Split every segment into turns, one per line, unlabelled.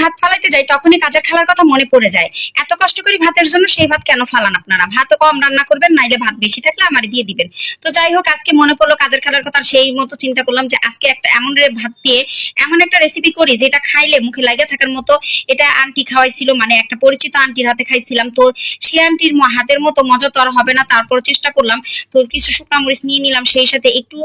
ভাত ফালাইতে যাই, তখনই কাজের খালার কথা মনে পড়ে যায়। এত কষ্ট করি ভাতের জন্য সেই ভাত কেন ফালান আপনারা? ভাত কম রান্না করবেন, নাইলে ভাত বেশি থাকলে আমার দিয়ে দিবেন। তো যাই হোক, আজকে মনে পড়ল কাজের খালার কথা সেই মতো চিন্তা করলাম যে আজকে একটা এমন ভাত দিয়ে এমন একটা রেসিপি করি যেটা খাইলে মুখে লাগে থাকার মতো। এটা আন্টি খাওয়াইছিল মানে একটা পরিচিত আন্টির হাতে খাইছিলাম। তো সেই আন্টির হাতের মতো মজা তো আর হবে না তারপর চেষ্টা করলাম। তো কিছু শুকনা মরিচ নিয়ে নিলাম, সেই সাথে একটু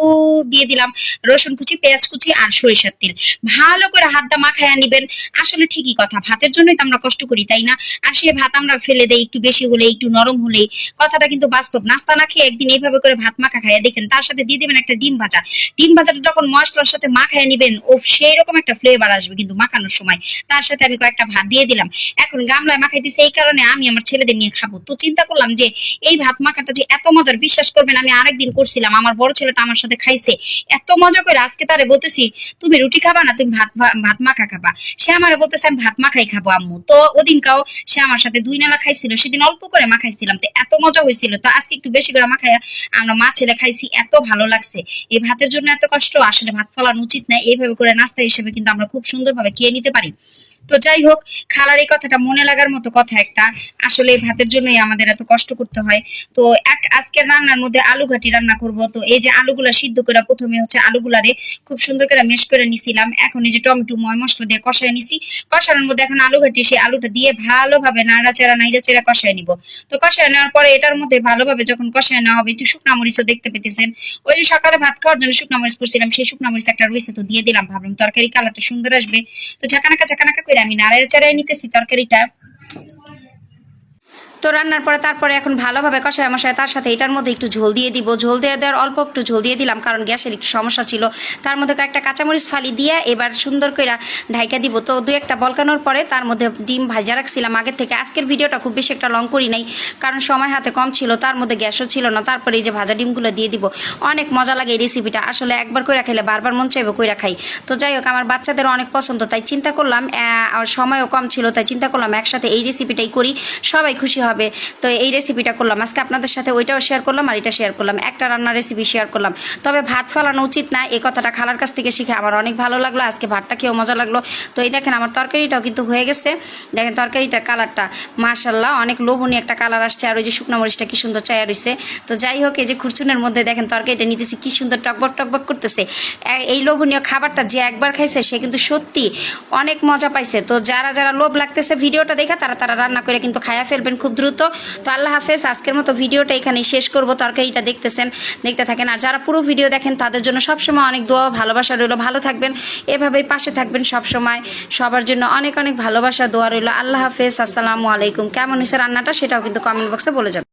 দিয়ে দিলাম রসুন কুচি, পেঁয়াজ কুচি আর সরিষার তেল। ভালো করে হাত দা মাখায়া নিবেন। আসলে ঠিকই কথা। ভাতের জন্যই তো আমরা কষ্ট করি, তাই না? আর সে ভাত আমরা ফেলে দেই, একটু বেশি হলে, একটু নরম হলে। কথাটা কিন্তু বাস্তব। নাস্তা না খেয়ে একদিন এইভাবে করে ভাত মাখা খাইয়া দেখেন, তার সাথে দিয়ে দিবেন একটা ডিম ভাজা। ডিম ভাজাটা যখন মশলার সাথে মাখায় নিবেন ও সেই রকম একটা ফ্লেভার আসবে কিন্তু মাখানোর সময়। তার সাথে আমি কয়েকটা ভাত দিয়ে দিলাম। এখন গামলায় মাখাই দিছি এই কারণে আমি আমার ছেলেদের নিয়ে খাব। তো চিন্তা করলাম যে, এই ভাত মাখাটা যে এত মজার, বিশ্বাস করবেন, আমি আরেকদিন করছিলাম। আমার বড় ছেলেটা আমার সাথে খাইছে। এত মজা করে আজকে তারে বলতেছি, তুমি রুটি খাবা না? তুমি ভাত ভাত মাখা খাবা। সে আমারে বলতেছে, আমি ভাত মাখাই খাব, আম্মু। তো ওদিন ওদিনকাও সে আমার সাথে দুই নালা খাইছিল। সেদিন অল্প করে মাখাইছিলাম, তো এত মজা হয়েছিল। তো আজকে একটু বেশি করে মাখাই আমরা মা ছেলে খাইছি, এত ভালো লাগছে। এই ভাতের জন্য এত কষ্ট, আসলে ভাত ফলানো উচিত না। এইভাবে করে নাস্তা হিসেবে কিন্তু আমরা খুব সুন্দরভাবে খেয়ে নিতে পারি। তো যাই হোক, খালার এই কথাটা মনে লাগার মতো কথা একটা। আসলে ভাতের জন্যই আমাদের এত কষ্ট করতে হয়। তো এক আজকের রান্নার মধ্যে আলু ঘাটি রান্না করব। তো এই যে আলুগুলা সিদ্ধ করে প্রথমে হচ্ছে আলুগুলারে খুব সুন্দর করে মেশ করে নিছিলাম। এখন এই যে টমেটো, ময় মশলা দিয়ে কষায় নিছি। কষানোর মধ্যে এখন আলু ঘাটি সেই আলুটা দিয়ে ভালোভাবে নাড়াচাড়া নাড়াচাড়া কষায় নিব। তো কষায় নেওয়ার পরে এটার মধ্যে ভালোভাবে যখন কষায় নেওয়া হবে, একটু শুকনা মরিচও দেখতে পেতেছেন। ওই যে সকালে ভাত খাওয়ার জন্য শুকনা মরিচ করছিলাম, সেই শুকনা মরিচ একটা রয়েছে তো দিয়ে দিলাম। ভাবলাম তরকারি কালারটা সুন্দর আসবে। তো ঝাঁকানাকা ঝাঁকানাকা করে আমি নাড়ায় চাড়াই নিতেছি তরকারিটা। তো রান্নার পরে তারপরে এখন ভালোভাবে কষায় মশায় তার সাথে এটার মধ্যে একটু ঝোল দিয়ে দিব। ঝোল দিয়ে দেওয়ার অল্প একটু ঝোল দিয়ে দিলাম কারণ গ্যাসের একটু সমস্যা ছিল। তার মধ্যে কয়েকটা কাঁচামরিচ ফালি দিয়ে এবার সুন্দর করে ঢাইকা দিব। তো দু একটা বলকানোর পরে তার মধ্যে ডিম ভাজা রাখছিলাম। আগের থেকে আজকের ভিডিওটা খুব বেশি একটা লং করি নাই কারণ সময় হাতে কম ছিল, তার মধ্যে গ্যাসও ছিল না। তারপরে এই যে ভাজা ডিমগুলো দিয়ে দিব। অনেক মজা লাগে এই রেসিপিটা আসলে একবার করে খেলে বারবার মন চাইবে কইরা খাই। তো যাই হোক, আমার বাচ্চাদেরও অনেক পছন্দ, তাই চিন্তা করলাম সময়ও কম ছিল, তাই চিন্তা করলাম একসাথে এই রেসিপিটাই করি। সবাই খুশি হবে। তো এই রেসিপিটা করলাম। আজকে আপনাদের সাথে ওইটাও শেয়ার করলাম আর এটা শেয়ার করলাম। একটা রান্নার রেসিপি শেয়ার করলাম। তবে ভাত ফালানো উচিত না। এই কথাটা খালার কাছ থেকে শিখে আমার অনেক ভালো লাগল। আজকে ভাতটা খেয়েও মজা লাগল। তো এই দেখেন আমার তরকারিটাও কিন্তু হয়ে গেছে। দেখেন তরকারিটার কালারটা মাশাল্লাহ অনেক লোভনীয় একটা কালার আসছে। আর ওই যে শুকনো মরিচটা কি সুন্দর চায়া রয়েছে তো যাই হোক, এই যে খুরচুনের মধ্যে দেখেন তরকারিটা নিতেছি কি সুন্দর টকবক টকবক করতেছে। এই লোভনীয় খাবারটা যে একবার খাইছে, সে কিন্তু সত্যি অনেক মজা পাইছে। তো যারা যারা লোভ লাগতেছে ভিডিওটা দেখা তারা তারা রান্না করে কিন্তু খায়া ফেলবেন। খুব দ্রুত। তো আল্লাহ হাফেজ, আজকের মতো ভিডিওটা এখানে শেষ করব। তরকারিটা দেখতেছেন, দেখতে থাকেন। আর যারা পুরো ভিডিও দেখেন, তাদের জন্য সবসময় অনেক দোয়া ভালোবাসা রইল। ভালো থাকবেন, এভাবেই পাশে থাকবেন সবসময়। সবার জন্য অনেক অনেক ভালোবাসা, দোয়া রইল। আল্লাহ হাফেজ, আসসালামু আলাইকুম। কেমন হয়েছে রান্নাটা, সেটাও কিন্তু কমেন্ট বক্সে বলে যাবেন।